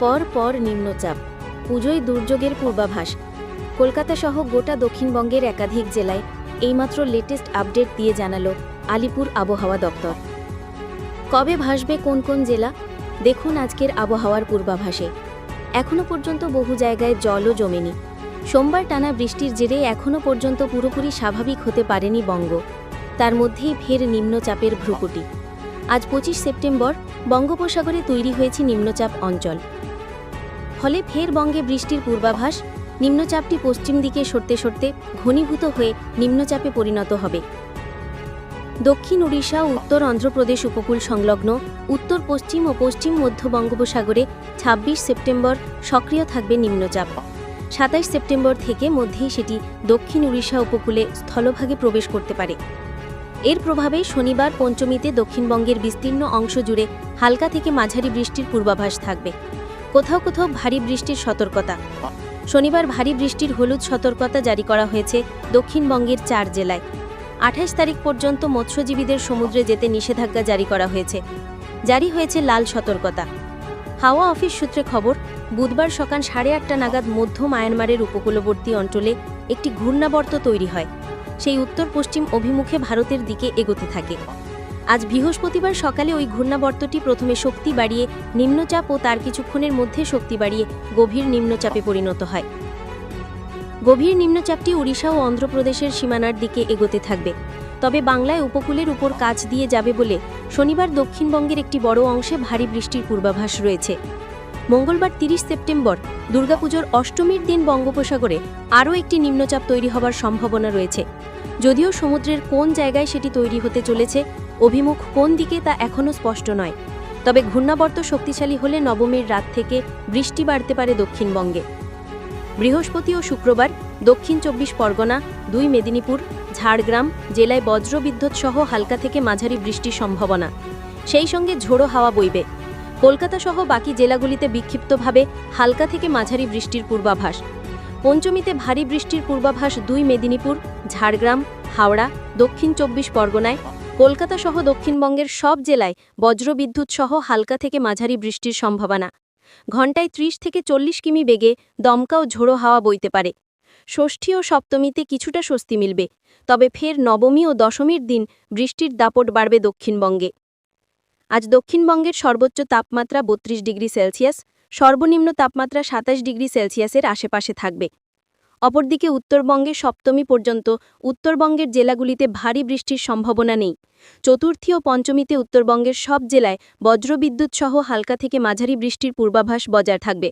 পর পর নিম্নচাপ। পুজোয় দুর্যোগের পূর্বাভাস। কলকাতা সহ গোটা দক্ষিণবঙ্গের একাধিক জেলায় এইমাত্র লেটেস্ট আপডেট দিয়ে জানালো আলিপুর আবহাওয়া দপ্তর। কবে ভাসবে কোন কোন জেলা? দেখুন আজকের আবহাওয়ার পূর্বাভাসে। এখনও পর্যন্ত বহু জায়গায় জলও জমেনি। সোমবার টানা বৃষ্টির জেরে এখনও পর্যন্ত পুরোপুরি স্বাভাবিক হতে পারেনি বঙ্গ। তার মধ্যেই ফের নিম্নচাপের ভ্রুকুটি। আজ পঁচিশ সেপ্টেম্বর বঙ্গোপসাগরে তৈরি হয়েছে নিম্নচাপ অঞ্চল। ফলে ফের বঙ্গে বৃষ্টির পূর্বাভাস, নিম্নচাপটি পশ্চিম দিকে সরতে সরতে ঘনীভূত হয়ে নিম্নচাপে পরিণত হবে। দক্ষিণ উড়িষ্যা উত্তর অন্ধ্রপ্রদেশ উপকূল সংলগ্ন উত্তর পশ্চিম ও পশ্চিম মধ্য বঙ্গোপসাগরে ২৬ সেপ্টেম্বর সক্রিয় থাকবে নিম্নচাপ। সাতাইশ সেপ্টেম্বর থেকে মধ্যেই সেটি দক্ষিণ উড়িষ্যা উপকূলে স্থলভাগে প্রবেশ করতে পারে। এর প্রভাবে শনিবার পঞ্চমীতে দক্ষিণবঙ্গের বিস্তীর্ণ অংশ জুড়ে হালকা থেকে মাঝারি বৃষ্টির পূর্বাভাস থাকবে। কোথাও কোথাও ভারী বৃষ্টির সতর্কতা। শনিবার ভারী বৃষ্টির হলুদ সতর্কতা জারি করা হয়েছে দক্ষিণবঙ্গের চার জেলায়। আঠাশ তারিখ পর্যন্ত মৎস্যজীবীদের সমুদ্রে যেতে নিষেধাজ্ঞা জারি করা হয়েছে। জারি হয়েছে লাল সতর্কতা। হাওয়া অফিস সূত্রে খবর, বুধবার সকাল সাড়ে আটটা নাগাদ মধ্য মায়ানমারের উপকূলবর্তী অঞ্চলে একটি ঘূর্ণাবর্ত তৈরি হয়। সেই উত্তর পশ্চিম অভিমুখে ভারতের দিকে এগোতে থাকে। আজ বৃহস্পতিবার সকালে ওই ঘূর্ণাবর্তটি প্রথমে শক্তি বাড়িয়ে, নিম্নচাপ ও তার কিছুক্ষণের মধ্যে শক্তি বাড়িয়ে গভীর নিম্নচাপে পরিণত হয়। গভীর নিম্নচাপটি উড়িষ্যা ও অন্ধ্রপ্রদেশের সীমানার দিকে এগোতে থাকবে। তবে বাংলায় উপকূলের উপর কাজ দিয়ে যাবে বলে শনিবার দক্ষিণবঙ্গের একটি বড় অংশে ভারী বৃষ্টির পূর্বাভাস রয়েছে। মঙ্গলবার তিরিশ সেপ্টেম্বর, দুর্গাপুজোর অষ্টমীর দিন বঙ্গোপসাগরে আরও একটি নিম্নচাপ তৈরি হবার সম্ভাবনা রয়েছে। যদিও সমুদ্রের কোন জায়গায় সেটি তৈরি হতে চলেছে অভিমুখ কোন দিকে তা এখনও স্পষ্ট নয়। তবে ঘূর্ণাবর্ত শক্তিশালী হলে নবমীর রাত থেকে বৃষ্টি বাড়তে পারে দক্ষিণবঙ্গে। বৃহস্পতি ও শুক্রবার দক্ষিণ চব্বিশ পরগনা, দুই মেদিনীপুর, ঝাড়গ্রাম, জেলায় বজ্রবিদ্যুৎ সহ হালকা থেকে মাঝারি বৃষ্টির সম্ভাবনা। সেই সঙ্গে ঝোড়ো হাওয়া বইবে। কলকাতা সহ বাকি জেলাগুলিতে বিক্ষিপ্তভাবে হালকা থেকে মাঝারি বৃষ্টির পূর্বাভাস। পঞ্চমীতে ভারী বৃষ্টির পূর্বাভাস দুই মেদিনীপুর, ঝাড়গ্রাম, হাওড়া, দক্ষিণ চব্বিশ পরগনায় কলকাতা সহ দক্ষিণবঙ্গের সব জেলায় বজ্রবিদ্যুৎ সহ হালকা থেকে মাঝারি বৃষ্টির সম্ভাবনা। ঘণ্টায় ত্রিশ থেকে চল্লিশ কিমি বেগে দমকা ও ঝোড়ো হাওয়া বইতে পারে। ষষ্ঠী ও সপ্তমীতে কিছুটা স্বস্তি মিলবে, তবে ফের নবমী ও দশমীর দিন বৃষ্টির দাপট বাড়বে দক্ষিণবঙ্গে। আজ দক্ষিণবঙ্গের সর্বোচ্চ তাপমাত্রা বত্রিশ ডিগ্রি সেলসিয়াস, সর্বনিম্ন তাপমাত্রা সাতাশ ডিগ্রি সেলসিয়াসের আশেপাশে থাকবে। অপরদিকে উত্তরবঙ্গে সপ্তমী পর্যন্ত উত্তরবঙ্গের জেলাগুলিতে ভারী বৃষ্টির সম্ভাবনা নেই। চতুর্থী ও পঞ্চমীতে উত্তরবঙ্গের সব জেলায় বজ্রবিদ্যুৎসহ হালকা থেকে মাঝারি বৃষ্টির পূর্বাভাস বজায় থাকবে।